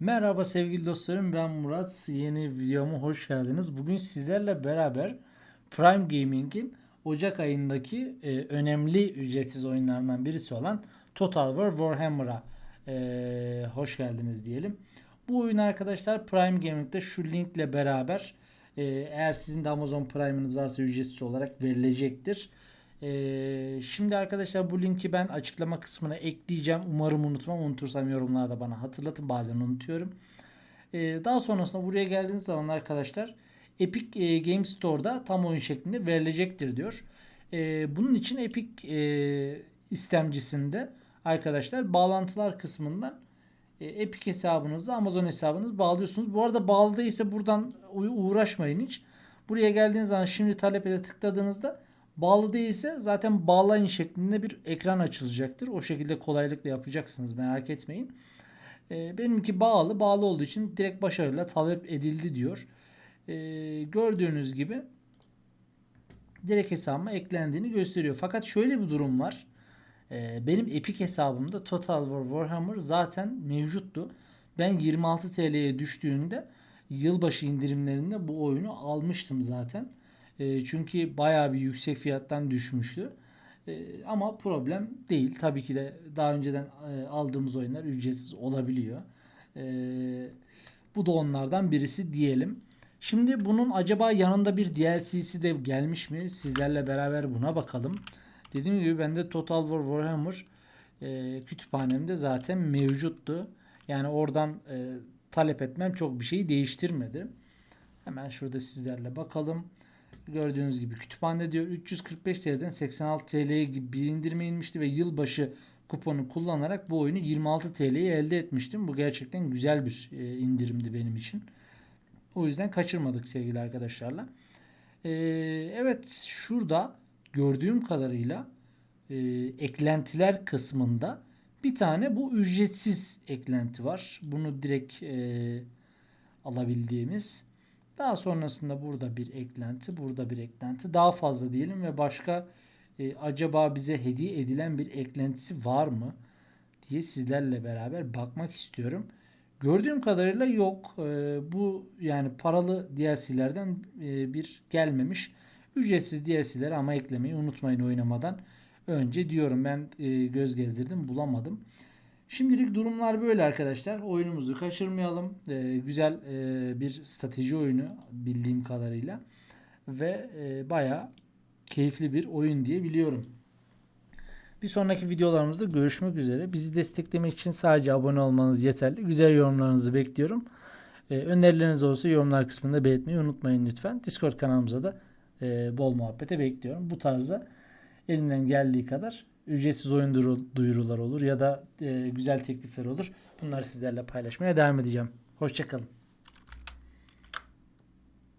Merhaba sevgili dostlarım ben Murat. Yeni videoma hoş geldiniz. Bugün sizlerle beraber Prime Gaming'in Ocak ayındaki e, önemli ücretsiz oyunlarından birisi olan Total War Warhammer'a e, hoş geldiniz diyelim. Bu oyun arkadaşlar Prime Gaming'de şu linkle beraber e, eğer sizin de Amazon Prime'ınız varsa ücretsiz olarak verilecektir. Ee, şimdi arkadaşlar bu linki ben açıklama kısmına ekleyeceğim. Umarım unutmam. Unutursam yorumlarda bana hatırlatın. Bazen unutuyorum. Ee, daha sonrasında buraya geldiğiniz zaman arkadaşlar Epic e, Game Store'da tam oyun şeklinde verilecektir diyor. Ee, bunun için Epic e, istemcisinde arkadaşlar bağlantılar kısmından e, Epic hesabınızla Amazon hesabınızı bağlıyorsunuz. Bu arada bağlı buradan uğraşmayın hiç. Buraya geldiğiniz zaman şimdi talep ede tıkladığınızda Bağlı değilse zaten bağlayın şeklinde bir ekran açılacaktır. O şekilde kolaylıkla yapacaksınız merak etmeyin. Ee, benimki bağlı. Bağlı olduğu için direkt başarıyla talep edildi diyor. Ee, gördüğünüz gibi direkt hesabıma eklendiğini gösteriyor. Fakat şöyle bir durum var. Ee, benim Epic hesabımda Total War Warhammer zaten mevcuttu. Ben 26 TL'ye düştüğünde yılbaşı indirimlerinde bu oyunu almıştım zaten. E, çünkü bayağı bir yüksek fiyattan düşmüştü. E, ama problem değil. Tabii ki de daha önceden e, aldığımız oyunlar ücretsiz olabiliyor. E, bu da onlardan birisi diyelim. Şimdi bunun acaba yanında bir DLC'si de gelmiş mi? Sizlerle beraber buna bakalım. Dediğim gibi bende Total War Warhammer e, kütüphanemde zaten mevcuttu. Yani oradan e, talep etmem çok bir şey değiştirmedi. Hemen şurada sizlerle bakalım. Gördüğünüz gibi kütüphane diyor 345 TL'den 86 TL'ye gibi bir indirime inmişti ve yılbaşı kuponu kullanarak bu oyunu 26 TL'ye elde etmiştim. Bu gerçekten güzel bir e, indirimdi benim için. O yüzden kaçırmadık sevgili arkadaşlarla. E, evet şurada gördüğüm kadarıyla e, eklentiler kısmında bir tane bu ücretsiz eklenti var. Bunu direkt e, alabildiğimiz. Daha sonrasında burada bir eklenti, burada bir eklenti. Daha fazla diyelim ve başka e, acaba bize hediye edilen bir eklentisi var mı diye sizlerle beraber bakmak istiyorum. Gördüğüm kadarıyla yok. E, bu yani paralı DLC'lerden e, bir gelmemiş. Ücretsiz DLC'leri ama eklemeyi unutmayın oynamadan önce diyorum. Ben e, göz gezdirdim bulamadım. Şimdilik durumlar böyle arkadaşlar. Oyunumuzu kaçırmayalım. Ee, güzel e, bir strateji oyunu bildiğim kadarıyla. Ve e, baya keyifli bir oyun diye biliyorum. Bir sonraki videolarımızda görüşmek üzere. Bizi desteklemek için sadece abone olmanız yeterli. Güzel yorumlarınızı bekliyorum. Ee, önerileriniz olursa yorumlar kısmında belirtmeyi unutmayın lütfen. Discord kanalımıza da e, bol muhabbete bekliyorum. Bu tarzda elimden geldiği kadar ücretsiz oyun duyuru- duyurular olur ya da e, güzel teklifler olur. Bunları sizlerle paylaşmaya devam edeceğim. Hoşçakalın.